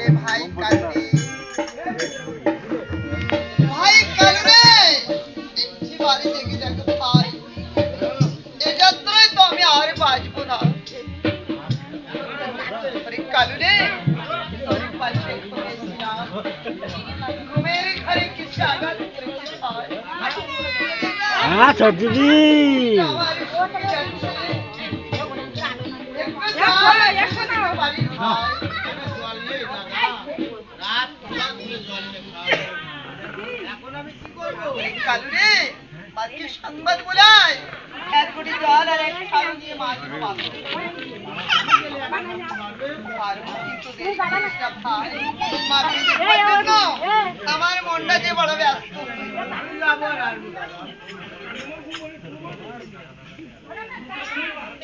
अरे भाई कल भाई कल रे इच्छी वाली देखी जग पारी এযাত্রায় তো আমি আর বাজব না আরে কালু রে তোর পাশে मेरे घरे किसी आगा हाँ छोटू जी। एक बना एक बना কালু রে সংবাদ বলাই এক কোটি জল আর এক সারু দিয়ে জন্য আমার মনটা যে বড় ব্যস্ত।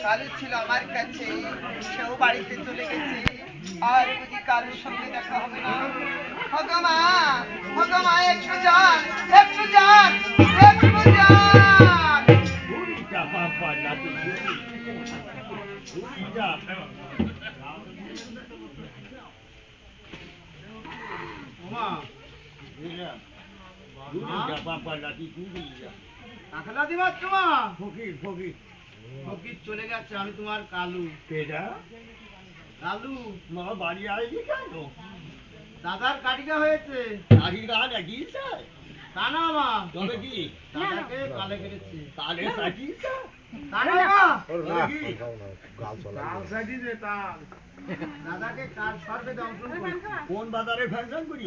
কালু ছিল আমার কাছে সেও বাড়িতে চলে গেছে। আর বুঝি কারোর সঙ্গে দেখা হবে না ভগবান ভগবান! চলে গেছে আমি তোমার কালু কালু বাড়ি আসবি কেন দাদার কাটিকা হয়েছে গান লাগিয়েছে তা না। মা তবে কি দাদাকে কালে কেটেছে মা দাদাকে কার সর্বে দংশন করেছে কোন বাজারে ফ্যাশন করি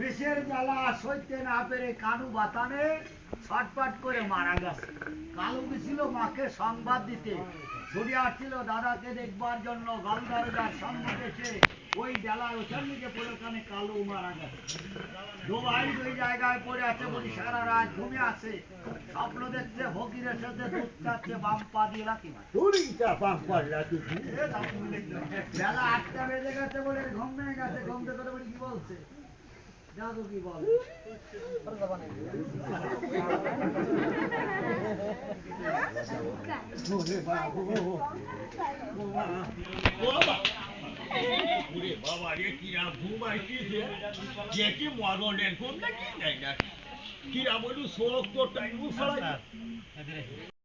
বিষের জ্বালা সইতে না পেরে কানু বাতানে ছটপট করে মারা গেছে। কালু গেছিল মাকে সংবাদ দিতে। ছুটে আসছিল দাদাকে দেখবার জন্য গলদারদার সঙ্গে এসে ওই ওখান থেকে পড়ে কালু মারা গেছে। জায়গায় পড়ে আছে বলি সারা রাত ঘুমে আছে। স্বপ্ন দেখছে ফকিরের সাথে দুধ চাচ্ছে বাম পা দিয়ে বেলা আটটা বেজে গেছে বলে ঘুম ভেঙে গেছে। ঘুম থেকে বলে কি বলছে? জাদু কি বল বাবা ওরে বাবা রে কিরা ঘুম আসছে যে কি মরণের ঘুম নাকি নাই না কিরা বলু শোক তো টাইম